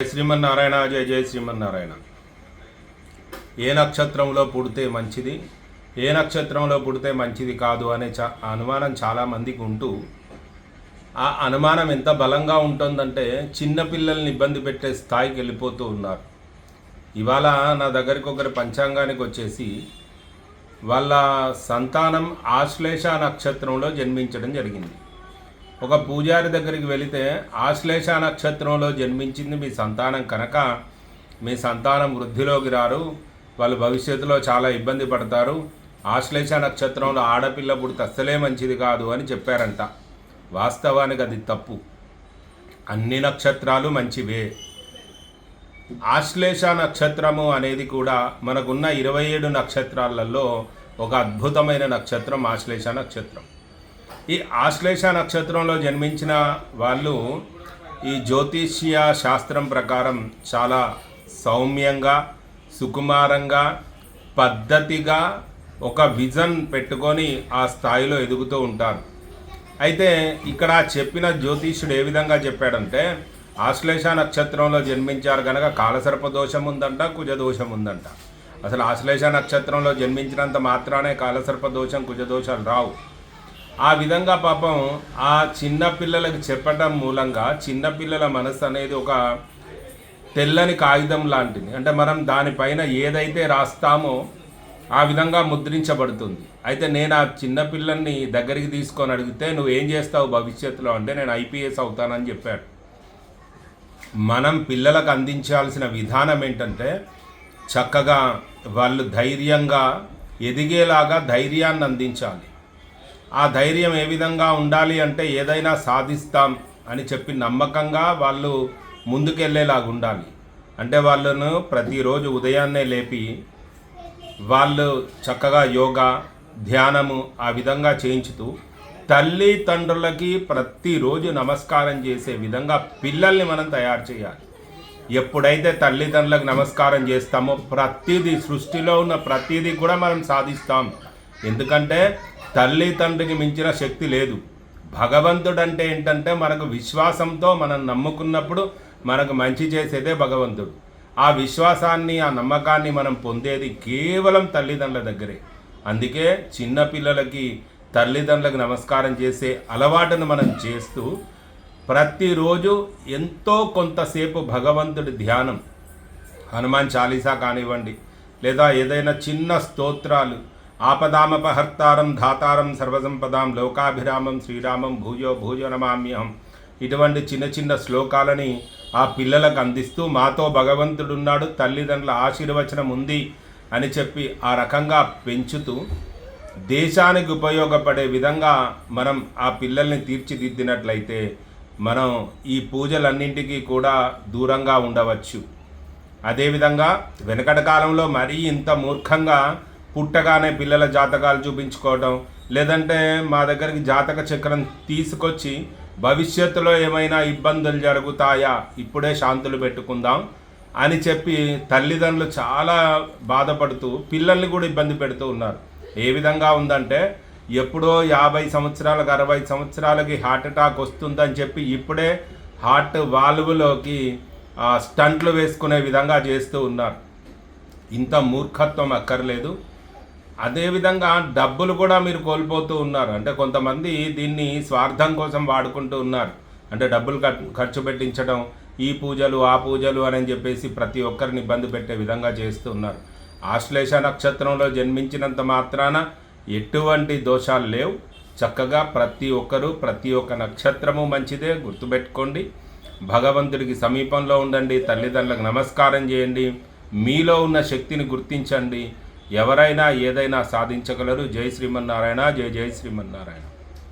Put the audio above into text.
జయ శ్రీమన్నారాయణ జయ జయ శ్రీమన్నారాయణ. ఏ నక్షత్రంలో పుడితే మంచిది ఏ నక్షత్రంలో పుడితే మంచిది కాదు అనే చా అనుమానం చాలామందికి ఉంటూ ఆ అనుమానం ఎంత బలంగా ఉంటుందంటే చిన్నపిల్లల్ని ఇబ్బంది పెట్టే స్థాయికి వెళ్ళిపోతూ ఉన్నారు. ఇవాళ నా దగ్గరికి ఒకరి పంచాంగానికి వచ్చేసి వాళ్ళ సంతానం ఆశ్లేష నక్షత్రంలో జన్మించడం జరిగింది. ఒక పూజారి దగ్గరికి వెళితే ఆశ్లేష నక్షత్రంలో జన్మించింది మీ సంతానం కనుక మీ సంతానం వృద్ధిలోకి రారు. వాళ్ళు భవిష్యత్తులో చాలా ఇబ్బంది పడతారు. ఆశ్లేష నక్షత్రంలో ఆడపిల్ల పుడితే అస్సలే మంచిది కాదు అని చెప్పారంట. వాస్తవానికి అది తప్పు. అన్ని నక్షత్రాలు మంచివే. ఆశ్లేష నక్షత్రము అనేది కూడా మనకున్న ఇరవై ఏడు నక్షత్రాలలో ఒక అద్భుతమైన నక్షత్రం ఆశ్లేష నక్షత్రం. ఈ ఆశ్లేష నక్షత్రంలో జన్మించిన వాళ్ళు ఈ జ్యోతిష్య శాస్త్రం ప్రకారం చాలా సౌమ్యంగా సుకుమారంగా పద్ధతిగా ఒక విజన్ పెట్టుకొని ఆ స్థాయిలో ఎదుగుతూ ఉంటారు. అయితే ఇక్కడ చెప్పిన జ్యోతిష్యుడు ఏ విధంగా చెప్పాడంటే ఆశ్లేష నక్షత్రంలో జన్మించారు కనుక కాలసర్ప దోషం ఉందంట కుజదోషం ఉందంట అసలు ఆశ్లేష నక్షత్రంలో జన్మించినంత మాత్రానే కాలసర్ప దోషం కుజదోషాలు రావు. ఆ విధంగా పాపం ఆ చిన్న పిల్లలకు చెప్పడం మూలంగా చిన్నపిల్లల మనసు అనేది ఒక తెల్లని కాగితం లాంటిది. అంటే మనం దానిపైన ఏదైతే రాస్తామో ఆ విధంగా ముద్రించబడుతుంది. అయితే నేను ఆ చిన్నపిల్లల్ని దగ్గరికి తీసుకొని అడిగితే నువ్వు ఏం చేస్తావు భవిష్యత్తులో? అంటే నేను ఐపీఎస్ అవుతానని చెప్పాడు మనం పిల్లలకు అందించాల్సిన విధానం ఏంటంటే చక్కగా వాళ్ళు ధైర్యంగా ఎదిగేలాగా ధైర్యాన్ని అందించాలి. ఆ ధైర్యం ఏ విధంగా ఉండాలి అంటే ఏదైనా సాధిస్తాం అని చెప్పి నమ్మకంగా వాళ్ళు ముందుకెళ్ళేలాగా ఉండాలి. అంటే వాళ్ళను ప్రతిరోజు ఉదయాన్నే లేపి వాళ్ళు చక్కగా యోగా ధ్యానము ఆ విధంగా చేయించుతూ తల్లి తండ్రులకి ప్రతిరోజు నమస్కారం చేసే విధంగా పిల్లల్ని మనం తయారు చేయాలి. ఎప్పుడైతే తల్లిదండ్రులకు నమస్కారం చేస్తామో ప్రతిదీ సృష్టిలో ఉన్న ప్రతిదీ కూడా మనం సాధిస్తాం. ఎందుకంటే తల్లి తండ్రికి మించిన శక్తి లేదు. భగవంతుడు అంటే ఏంటంటే మనకు విశ్వాసంతో మనం నమ్ముకున్నప్పుడు మనకు మంచి చేసేదే భగవంతుడు. ఆ విశ్వాసాన్ని ఆ నమ్మకాన్ని మనం పొందేది కేవలం తల్లిదండ్రుల దగ్గరే. అందుకే చిన్నపిల్లలకి తల్లిదండ్రులకు నమస్కారం చేసే అలవాటును మనం చేస్తూ ప్రతిరోజు ఎంతో కొంతసేపు భగవంతుడి ధ్యానం. హనుమాన్ చాలీసా కానివ్వండి లేదా ఏదైనా చిన్న స్తోత్రాలు ఆపదామపహర్తారం ధాతారం సర్వసంపదాం లోకాభిరామం శ్రీరామం భూయో భూయో నమామ్యహం. ఇటువంటి చిన్న చిన్న శ్లోకాలని ఆ పిల్లలకు అందిస్తూ మాతో భగవంతుడున్నాడు తల్లిదండ్రుల ఆశీర్వచనం ఉంది అని చెప్పి ఆ రకంగా పెంచుతూ దేశానికి ఉపయోగపడే విధంగా మనం ఆ పిల్లల్ని తీర్చిదిద్దినట్లయితే మనం ఈ పూజలన్నింటికీ కూడా దూరంగా ఉండవచ్చు. అదేవిధంగా వెనకటి కాలంలో మరీ ఇంత మూర్ఖంగా పుట్టగానే పిల్లల జాతకాలు చూపించుకోవడం లేదంటే మా దగ్గరికి జాతక చక్రం తీసుకొచ్చి భవిష్యత్తులో ఏమైనా ఇబ్బందులు జరుగుతాయా ఇప్పుడే శాంతులు పెట్టుకుందాం అని చెప్పి తల్లిదండ్రులు చాలా బాధపడుతూ పిల్లల్ని కూడా ఇబ్బంది పెడుతూ ఉన్నారు. ఏ విధంగా ఉందంటే ఎప్పుడో యాభై సంవత్సరాలకు అరవై సంవత్సరాలకి హార్ట్ అటాక్ వస్తుందని చెప్పి ఇప్పుడే హార్ట్ వాల్వ్లోకి స్టంట్లు వేసుకునే విధంగా చేస్తూ ఉన్నారు. ఇంత మూర్ఖత్వం అక్కర్లేదు. అదేవిధంగా డబ్బులు కూడా మీరు కోల్పోతూ ఉన్నారు. అంటే కొంతమంది దీన్ని స్వార్థం కోసం వాడుకుంటూ ఉన్నారు. అంటే డబ్బులు ఖర్చు పెట్టించడం ఈ పూజలు ఆ పూజలు అని చెప్పేసి ప్రతి ఒక్కరిని ఇబ్బంది పెట్టే విధంగా చేస్తూ ఉన్నారు. ఆశ్లేష నక్షత్రంలో జన్మించినంత మాత్రాన ఎటువంటి దోషాలు లేవు. చక్కగా ప్రతి ఒక్కరూ ప్రతి ఒక్క నక్షత్రము మంచిదే గుర్తుపెట్టుకోండి. భగవంతుడికి సమీపంలో ఉండండి తల్లిదండ్రులకు నమస్కారం చేయండి. మీలో ఉన్న శక్తిని గుర్తించండి. ఎవరైనా ఏదైనా సాధించగలరు. జై శ్రీమన్నారాయణ జై జై శ్రీమన్నారాయణ.